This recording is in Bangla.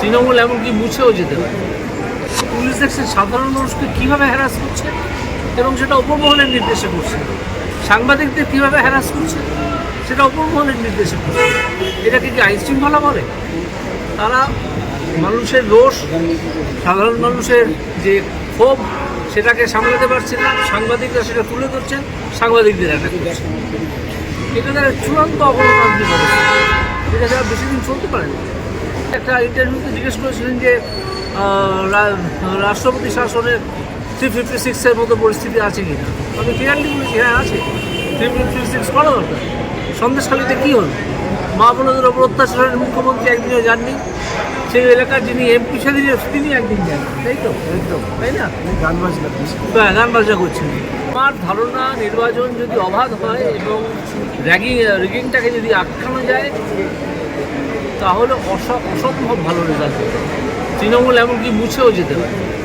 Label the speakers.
Speaker 1: তৃণমূল এমনকি মুছেও যেতে পারে। পুলিশ দেখছে সাধারণ মানুষকে কীভাবে হ্যারাস করছে এবং সেটা উপমহলের নির্দেশে করছে। সাংবাদিকদের কীভাবে হ্যারাস করছে সেটা উপমহলের নির্দেশে করছে। এটাকে কি আইন শৃঙ্খলা বলে? তারা মানুষের রোষ সাধারণ মানুষের যে ক্ষোভ, সেটাকে সামলাতে পারছে না। সাংবাদিকরা সেটা তুলে ধরছেন সাংবাদিকদের একটা করছে। এটা তারা চূড়ান্ত অগণতান্ত্রিক অবস্থা। এটা যারা বেশি দিন চলতে পারে না একটা ইন্টারভিউতে জিজ্ঞেস করেছিলেন যে রাষ্ট্রপতি শাসনের থ্রি ফিফটি সিক্সের মতো পরিস্থিতি আছে কি না আমি ক্লিয়ারলি বলেছি হ্যাঁ আছে। থ্রি ফিফটি সিক্স করা দরকার। সন্দেশখালীতে কী হলো? মা বোনদের ওপর অত্যাচারের মুখ্যমন্ত্রী একদিনও যাননি। সেই এলাকার যিনি এমপি সেদিন তিনি একদিন যান তাই তো? একদম। তাই না?
Speaker 2: গান বাজনা
Speaker 1: হ্যাঁ গান বাজনা করছেন। আমার ধারণা, নির্বাচন যদি অবাধ হয় এবং র্যাগিং, রিগিংটাকে যদি আটকানো যায় তাহলে অস- অসম্ভব ভালো রেজাল্ট তৃণমূল এমনকি মুছেও যেতে পারে।